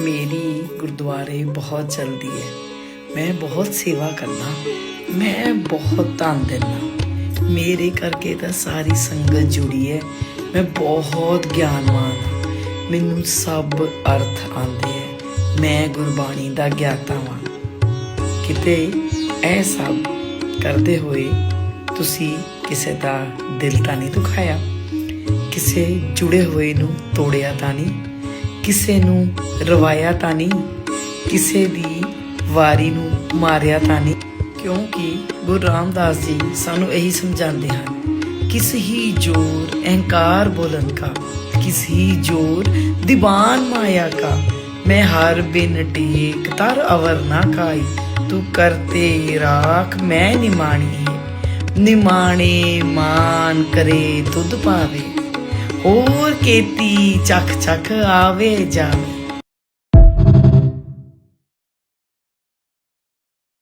ਮੇਰੀ ਗੁਰਦੁਆਰੇ ਬਹੁਤ ਚਲਦੀ ਹੈ ਮੈਂ ਬਹੁਤ ਸੇਵਾ ਕਰਦਾ ਮੈਂ ਬਹੁਤ ਧੰਨ ਦਿੰਦਾ ਮੇਰੇ ਕਰਕੇ ਤਾਂ ਸਾਰੀ ਸੰਗਤ ਜੁੜੀ ਹੈ ਮੈਂ ਬਹੁਤ ਗਿਆਨਵਾਨ ਹਾਂ ਮੈਨੂੰ ਸਭ ਅਰਥ ਆਉਂਦੇ ਹੈ ਮੈਂ ਗੁਰਬਾਣੀ ਦਾ ਗਿਆਤਾ ਹਾਂ ਕਿਤੇ ਇਹ ਸਭ ਕਰਦੇ ਹੋਏ ਤੁਸੀਂ ਕਿਸੇ ਦਾ ਦਿਲ ਤਾਂ ਨਹੀਂ ਦੁਖਾਇਆ ਕਿਸੇ ਜੁੜੇ ਹੋਏ ਨੂੰ ਤੋੜਿਆ ਤਾਂ ਨਹੀਂ ਕਿਸੇ ਨੂੰ ਰਵਾਇਆ ਤਾਂ ਨਹੀਂ, ਕਿਸੇ ਦੀ ਵਾਰੀ ਨੂੰ ਮਾਰਿਆ ਤਾਂ ਨਹੀਂ, ਕਿਉਂਕਿ ਗੁਰੂ ਰਾਮਦਾਸ ਜੀ ਸਾਨੂੰ ਇਹੀ ਸਮਝਾਉਂਦੇ ਹਨ, ਕਿਸ ਹੀ ਜੋਰ ਅਹੰਕਾਰ ਬੋਲਨ ਕਾ, ਕਿਸ ਹੀ ਜੋਰ ਦੀਵਾਨ ਮਾਇਆ ਕਾ, ਮੈਂ ਹਰ ਬਿਨ ਟੇਕ ਤਰ ਅਵਰ ਨਾ ਕਾਈ ਤੂੰ ਕਰਤੇ ਰਾਖ ਮੈਂ ਨਿਮਾਣੀ ਹੈ ਨਿਮਾਣੇ ਮਾਨ ਕਰੇ ਤੁਧ ਪਾਵੇ ਹੋਰ ਕੀਤੀ ਚੱਖ ਚੱਖ ਆਵੇ ਜਾਵੇ।